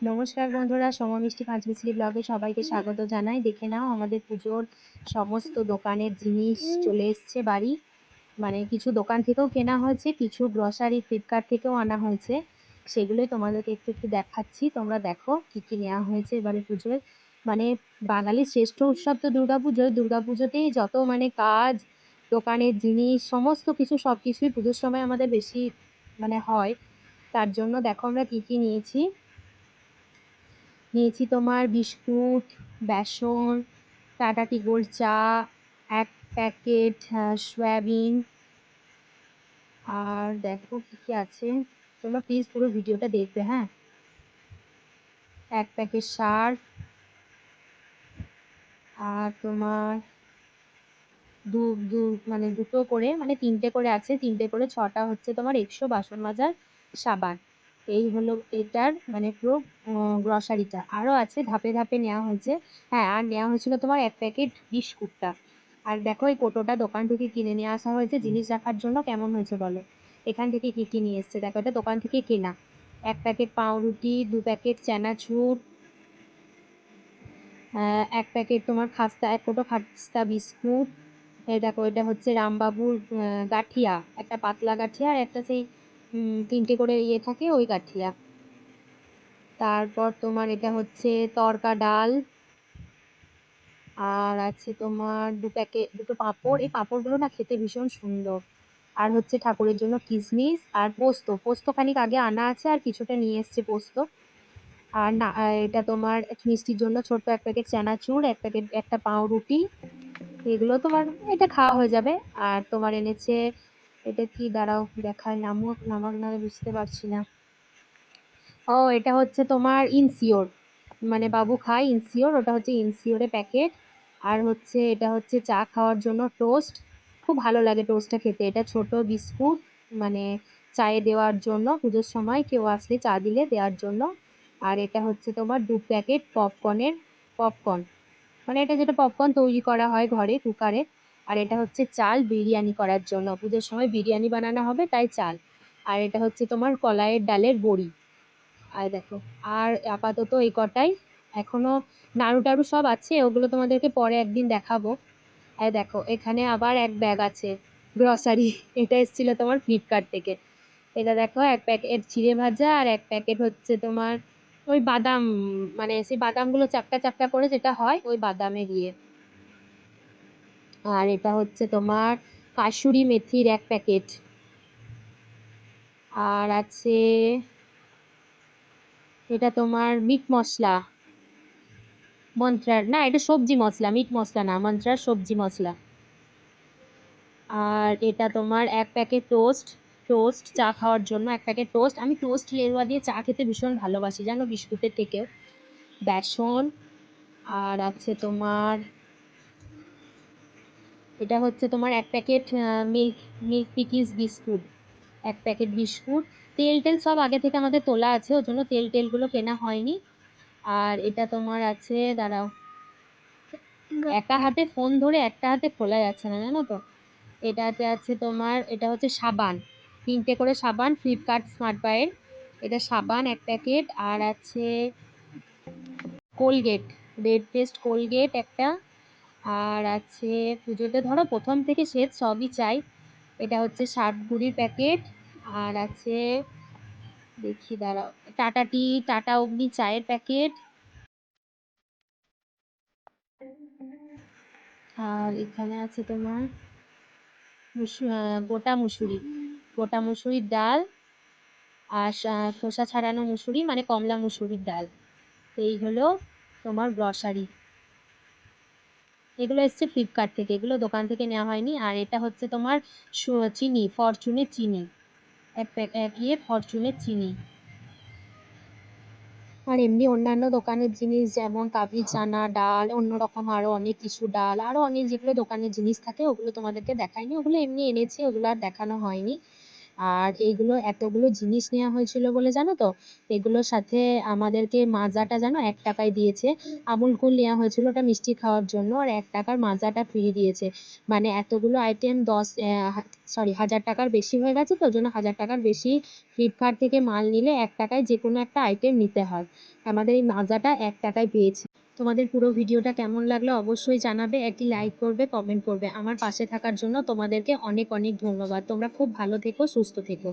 নমস্কার বন্ধুরা সোম মিষ্টি পাঁচ মিষ্টি ব্লগে সবাইকে স্বাগত জানাই। দেখে নাও, আমাদের পুজোর সমস্ত দোকানের জিনিস চলে এসছে বাড়ি। মানে কিছু দোকান থেকেও কেনা হয়েছে, কিছু গ্রসারি ফ্লিপকার্ট থেকেও আনা হয়েছে। সেগুলোই তোমাদেরকে একটু একটু দেখাচ্ছি। তোমরা দেখো কী কী নেওয়া হয়েছে এবারে পুজোয়। মানে বাঙালির শ্রেষ্ঠ উৎসব তো দুর্গা পুজো দুর্গা পুজোতেই যত মানে কাজ, দোকানের জিনিস, সমস্ত কিছু সব কিছুই পুজোর সময় আমাদের বেশি মানে হয়। তার জন্য দেখো আমরা কী কী নিয়েছি। নিয়েছি তোমার বিস্কুট, বেসন, টাটা টি গোল্ড চা, এক প্যাকেট সয়াবিন। আর দেখো কী কী আছে। তোমরা প্লিজ পুরো ভিডিওটা দেখবে হ্যাঁ? এক প্যাকেট সার। আর তোমার দু দু মানে দুটো করে মানে তিনটে করে আছে। তিনটে করে ছটা হচ্ছে তোমার একশো বাসন মাজার সাবান। এই হলো এটার মানে পুরো গ্রসারিটা আরও আছে, ধাপে ধাপে নেওয়া হয়েছে। হ্যাঁ আর নেওয়া হয়েছিল তোমার এক প্যাকেট বিস্কুটটা। আর দেখো, এই কোটোটা দোকান থেকে কিনে নিয়ে আসা হয়েছে। জিনিস রাখার জন্য কেমন হয়েছে বলো? এখান থেকে কী কী নিয়ে এসছে? দেখো, এটা দোকান থেকে কেনা। এক প্যাকেট পাউরুটি, দু প্যাকেট চানাচুর এক প্যাকেট তোমার খাস্তা, এক কোটো খাস্তা বিস্কুট। এই দেখো, এটা হচ্ছে রামবাবুর গাঠিয়া। একটা পাতলা গাঠিয়া আর একটা সেই তিনটে করে ইয়ে থাকে ওই কাঠিয়া। তারপর তোমার এটা হচ্ছে তরকা ডাল। আর আছে তোমার দু প্যাকেট দুটো পাঁপড়। এই পাঁপড়গুলো না খেতে ভীষণ সুন্দর। আর হচ্ছে ঠাকুরের জন্য কিসমিস আর পোস্ত। পোস্ত খানিক আগে আনা আছে আর কিছুটা নিয়ে এসছে পোস্ত। আর না, এটা তোমার মিষ্টির জন্য ছোট্ট এক প্যাকেট চানাচুর, এক প্যাকেট একটা পাউরুটি। এগুলো তোমার, এটা খাওয়া হয়ে যাবে। আর তোমার এনেছে এটা কি? দাঁড়াও দেখায় নামক নামাক না বুঝতে পারছি না। ও, এটা হচ্ছে তোমার ইনসিওর। মানে বাবু খায় ইনসিওর, ওটা হচ্ছে ইনসিওরের প্যাকেট। আর হচ্ছে, এটা হচ্ছে চা খাওয়ার জন্য টোস্ট। খুব ভালো লাগে টোস্টটা খেতে। এটা ছোট বিস্কুট মানে চায়ে দেওয়ার জন্য, পুজোর সময় কেউ আসলে চা দিলে দেওয়ার জন্য। আর এটা হচ্ছে তোমার দু প্যাকেট পপকর্নের, পপকর্ন। মানে এটা যেটা পপকর্ন তৈরি করা হয় ঘরে, কুকারে। আর এটা হচ্ছে চাল বিরিয়ানি করার জন্য। পুজোর সময় বিরিয়ানি বানানো হবে, তাই চাল। আর এটা হচ্ছে তোমার কলাইয়ের ডালের বড়ি। আর দেখো, আর আপাতত এই কটাই। এখনও নাড়ু টাড়ু সব আছে, ওগুলো তোমাদেরকে পরে একদিন দেখাবো। আর দেখো, এখানে আবার এক ব্যাগ আছে গ্রসারি এটা এসেছিল তোমার ফ্লিপকার্ট থেকে। এটা দেখো, এক প্যাকেট চিড়ে ভাজা আর এক প্যাকেট হচ্ছে তোমার ওই বাদাম মানে সেই বাদামগুলো চাপটা চাপটা করে যেটা হয়, ওই বাদামের ইয়ে আর এটা হচ্ছে তোমার কাসুরি মেথির এক প্যাকেট। আর আছে এটা তোমার মিট মশলা। মন্ত্রার, না, এটা সবজি মশলা, মিট মশলা না, মন্ত্রার সবজি মশলা। আর এটা তোমার এক প্যাকেট টোস্ট টোস্ট চা খাওয়ার জন্য এক প্যাকেট টোস্ট। আমি টোস্ট লেরুয়া দিয়ে চা খেতে ভীষণ ভালোবাসি, জানো, বিস্কুটের থেকেও। বেসন, আর আছে তোমার এটা হচ্ছে তোমার এক packet milk milk Bikis biscuit. এক প্যাকেট বিস্কুট। তেল টেল সব আগে থেকে আমাদের তোলা আছে, ওর জন্য তেল টেলগুলো কেনা হয়নি। আর এটা তোমার আছে, দাঁড়াও। একা হাতে ফোন ধরে একটা হাতে খোলা যাচ্ছে না, জানো তো? এটাতে আছে তোমার, এটা হচ্ছে সাবান। তিনটে করে সাবান ফ্লিপকার্ট স্মার্ট বাইয়ের এটা সাবান এক প্যাকেট, আর আছে কোলগেট রেড পেস্ট কোলগেট একটা। আর আছে পুজোতে ধরো প্রথম থেকে শেষ সবই চাই। এটা হচ্ছে ষাট গুড়ির প্যাকেট। আর আছে, দেখি দাঁড়াও, টাটা টি, টাটা অগ্নি চায়ের প্যাকেট। আর এখানে আছে তোমার গোটা মুসুরি, গোটা মুসুরির ডাল আর খোসা ছাড়ানো মুসুরি মানে কমলা মুসুরির ডাল। এই হলো তোমার গ্রসারি। এগুলো এসছে ফ্লিপকার্ট থেকে। এগুলো দোকান থেকে নেওয়া হয়নি। আর এটা হচ্ছে তোমার চিনি ফরচুনের চিনি। এক ইয়ে ফরচুনের চিনি। আর এমনি অন্যান্য দোকানের জিনিস যেমন কাবলি চানা, ডাল, অন্য রকম আরও অনেক কিছু ডাল আরও অনেক যেগুলো দোকানের জিনিস থাকে, ওগুলো তোমাদেরকে দেখাইনি। ওগুলো এমনি এনেছে, ওগুলো আর দেখানো হয়নি। আর এগুলো এতগুলো জিনিস নেওয়া হয়েছিল বলে জানো তো? এগুলোর সাথে আমাদেরকে মাজাটা জানো এক টাকায় দিয়েছে। আমুল কুল নেওয়া হয়েছিল ওটা মিষ্টি খাওয়ার জন্য আর এক টাকার মাজাটা ফ্রি দিয়েছে। মানে এতগুলো আইটেম দশ সরি হাজার টাকার বেশি হয়ে গেছে তো ওই জন্য হাজার টাকার বেশি ফ্লিপকার্ট থেকে মাল নিলে এক টাকায় যে কোনো একটা আইটেম নিতে হয়। আমাদের এই মাজাটা এক টাকায় পেয়েছি। তোমাদের পুরো ভিডিওটা কেমন লাগল অবশ্যই জানাবে, একটি লাইক করবে কমেন্ট করবে। আমার পাশে থাকার জন্য তোমাদেরকে অনেক অনেক ধন্যবাদ। তোমরা খুব ভালো থেকো, সুস্থ থেকো।